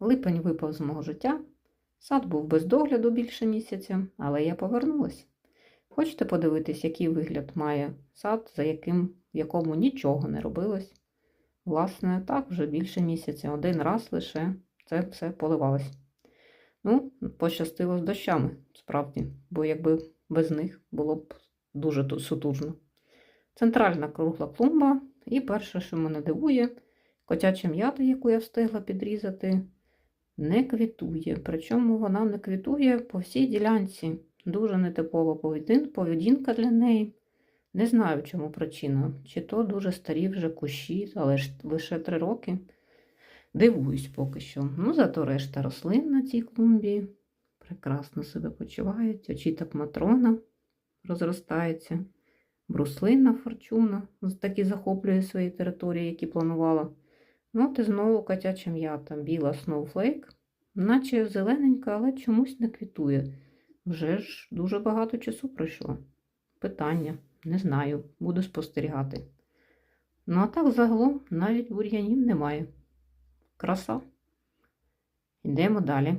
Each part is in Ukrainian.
Липень випав з мого життя. Сад був без догляду більше місяця, але я повернулась. Хочете подивитись, який вигляд має сад, за яким, в якому нічого не робилось? Власне, так, вже більше місяця. Один раз лише це все поливалось. Ну, пощастило з дощами, справді, бо якби без них було б дуже сутужно. Центральна кругла клумба, і перше, що мене дивує, котяча м'ята, яку я встигла підрізати, не квітує. Причому вона не квітує по всій ділянці. Дуже нетипова поведінка для неї. Не знаю, в чому причина. Чи то дуже старі вже кущі, але ж лише три роки. Дивуюсь поки що. Ну, зато решта рослин на цій клумбі прекрасно себе почувають. Очіток матрона розростається. Бруслинна форчуна таки захоплює свої території, які планувала. Ну, і знову котяча м'ята, біла сноуфлейк, наче зелененька, але чомусь не квітує. Вже ж дуже багато часу пройшло. Питання, не знаю, буду спостерігати. Ну, а так загалом навіть бур'янів немає. Краса. Йдемо далі.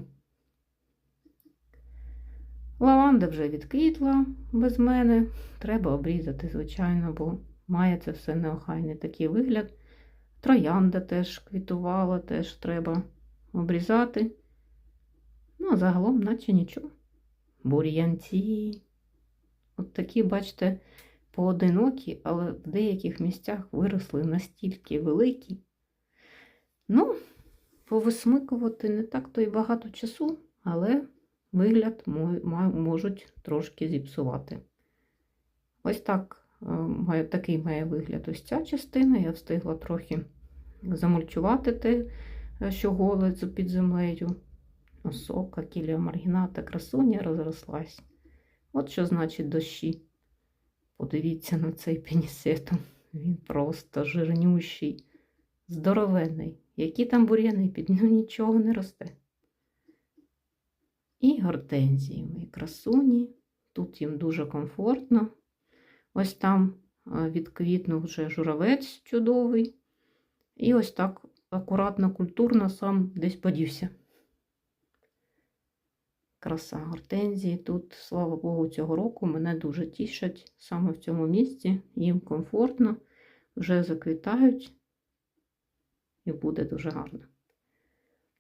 Лаванда вже відквітла без мене. Треба обрізати, звичайно, бо має це все неохайний такий вигляд. Троянда теж квітувала, теж треба обрізати. Ну, а загалом, наче нічого. Бур'янці. От такі, бачите, поодинокі, але в деяких місцях виросли настільки великі. Ну, повисмикувати не так то й багато часу, але вигляд можуть трошки зіпсувати. Ось так має, такий має вигляд ось ця частина. Я встигла трохи замульчувати те, е, що голе під землею. Осока, кілія маргіната, красуня розрослась. От що значить дощі. Подивіться на цей пенісетум. Він просто жирнющий, здоровенний. Які там бур'яни, під ним нічого не росте. І гортензії мої красуні. Тут їм дуже комфортно. Ось там е, відквітнув вже журавець чудовий. І ось так акуратно, культурно сам десь подівся. Краса гортензії. Тут, слава Богу, цього року мене дуже тішать саме в цьому місці. Їм комфортно, вже заквітають і буде дуже гарно.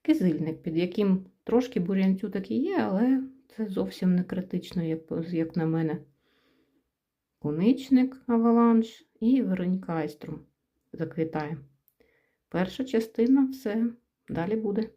Кизильник, під яким трошки бур'янцю таки є, але це зовсім не критично, як, як на мене. Куничник аваланж і Вероніка Айструм заквітає. Перша частина все, далі буде.